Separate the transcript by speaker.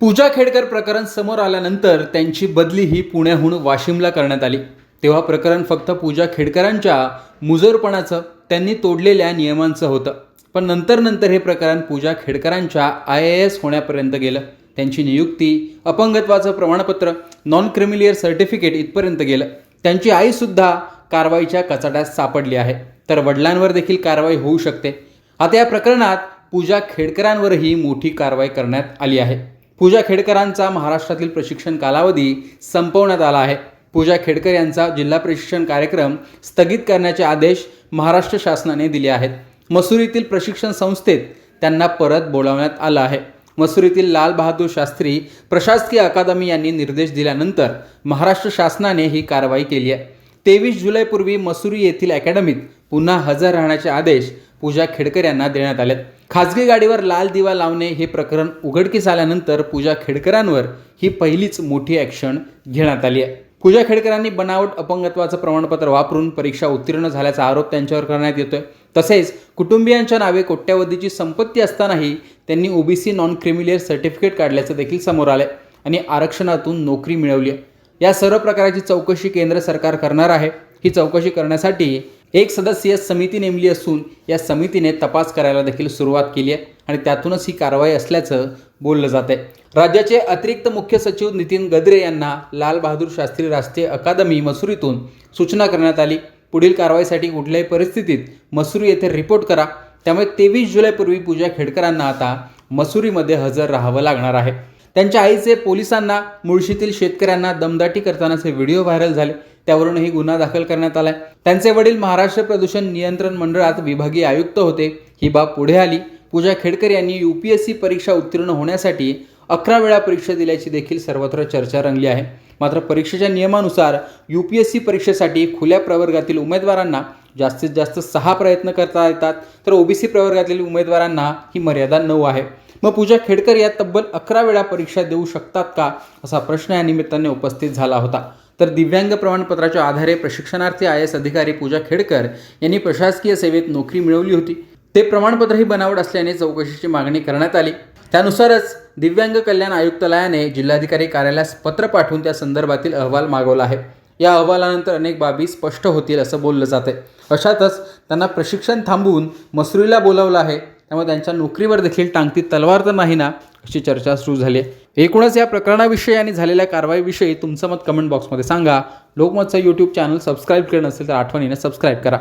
Speaker 1: पूजा खेडकर प्रकरण समोर आल्यानंतर त्यांची बदली ही पुण्याहून वाशिमला करण्यात आली. तेव्हा प्रकरण फक्त पूजा खेडकरांच्या मुजोरपणाचं त्यांनी तोडलेल्या नियमांचं होतं. पण नंतर नंतर हे प्रकरण पूजा खेडकरांच्या आय ए एस होण्यापर्यंत गेलं. त्यांची नियुक्ती अपंगत्वाचं प्रमाणपत्र नॉन क्रिमिलियर सर्टिफिकेट इथपर्यंत गेलं. त्यांची आईसुद्धा कारवाईच्या कचाट्यात सापडली आहे. तर वडिलांवर देखील कारवाई होऊ शकते. आता या प्रकरणात पूजा खेडकरांवरही मोठी कारवाई करण्यात आली आहे. पूजा खेडकरांचा महाराष्ट्रातील प्रशिक्षण कालावधी संपवण्यात आला आहे. पूजा खेडकर यांचा जिल्हा प्रशिक्षण कार्यक्रम स्थगित करण्याचे आदेश महाराष्ट्र शासनाने दिले आहेत. मसुरीतील प्रशिक्षण संस्थेत त्यांना परत बोलावण्यात आलं आहे. मसुरीतील लाल बहादूर शास्त्री प्रशासकीय अकादमी यांनी निर्देश दिल्यानंतर महाराष्ट्र शासनाने ही कारवाई केली आहे. तेवीस जुलैपूर्वी मसुरी येथील अकॅडमीत पुन्हा हजर राहण्याचे आदेश पूजा खेडकर यांना देण्यात आल्यात. खाजगी गाडीवर लाल दिवा लावणे हे प्रकरण उघडकीस आल्यानंतर पूजा खेडकरांवर ही पहिलीच मोठी ॲक्शन घेण्यात आली आहे. पूजा खेडकरांनी बनावट अपंगत्वाचं प्रमाणपत्र वापरून परीक्षा उत्तीर्ण झाल्याचा आरोप त्यांच्यावर करण्यात येतोय. तसेच कुटुंबियांच्या नावे कोट्यावधीची संपत्ती असतानाही त्यांनी OBC non creamy layer certificate काढल्याचं देखील समोर आलंय आणि आरक्षणातून नोकरी मिळवली आहे. या सर्व प्रकाराची चौकशी केंद्र सरकार करणार आहे. ही चौकशी करण्यासाठी एक सदस्यीय समिती नेमली असून या समितीने तपास करायला देखील सुरुवात केली आहे आणि त्यातूनच ही कारवाई असल्याचं बोललं जात आहे राज्याचे अतिरिक्त मुख्य सचिव नितीन गद्रे यांना लाल बहादूर शास्त्री राष्ट्रीय अकादमी मसुरीतून सूचना करण्यात आली. पुढील कारवाईसाठी कुठल्याही परिस्थितीत मसुरी येथे रिपोर्ट करा. त्यामुळे तेवीस जुलैपूर्वी पूजा खेडकरांना आता मसुरीमध्ये हजर राहावं लागणार आहे. त्यांच्या आईचे पोलिसांना मुळशीतील शेतकऱ्यांना दमदाटी करतानाचे व्हिडिओ व्हायरल झाले. त्यावरूनही गुन्हा दाखल करण्यात आलाय. त्यांचे वडील महाराष्ट्र प्रदूषण नियंत्रण मंडळात विभागीय आयुक्त होते. ही बाब पुढे आली. पूजा खेडकर यांनी यूपीएससी परीक्षा उत्तीर्ण होण्यासाठी अकरा वेळा परीक्षा दिल्याची देखील सर्वत्र चर्चा रंगली आहे. मात्र परीक्षेच्या नियमानुसार यू पी एस सी परीक्षेसाठी खुल्या प्रवर्गातील उमेदवारांना जास्तीत जास्त सहा प्रयत्न करता येतात. तर ओबीसी प्रवर्गातील उमेदवारांना ही मर्यादा नऊ आहे. मग पूजा खेडकर या तब्बल अकरा वेळा परीक्षा देऊ शकतात का? असा प्रश्न या निमित्ताने उपस्थित झाला होता. तर दिव्यांग प्रमाणपत्राच्या आधारे प्रशिक्षणार्थी आय एस अधिकारी पूजा खेडकर यांनी प्रशासकीय सेवेत नोकरी मिळवली होती. ते प्रमाणपत्रही बनावट असल्याने चौकशीची मागणी करण्यात आली. त्यानुसारच दिव्यांग कल्याण आयुक्तालयाने जिल्हाधिकारी कार्यालयास पत्र पाठवून त्या संदर्भातील अहवाल मागवला आहे. या अहवालानंतर अनेक बाबी स्पष्ट होतील असं बोललं जाते अशातच त्यांना प्रशिक्षण थांबवून मसुरीला बोलावलं आहे. त्यामुळे त्यांच्या नोकरीवर देखील टांगती तलवार तर नाही ना? अशी चर्चा सुरू झाली आहे. एकूणच या प्रकरणाविषयी आणि झालेल्या कारवाईविषयी तुमचं मत कमेंट बॉक्समध्ये सांगा. लोकमतचं यूट्यूब चॅनल सबस्क्राईब केलं नसेल तर आठवणीने सबस्क्राईब करा.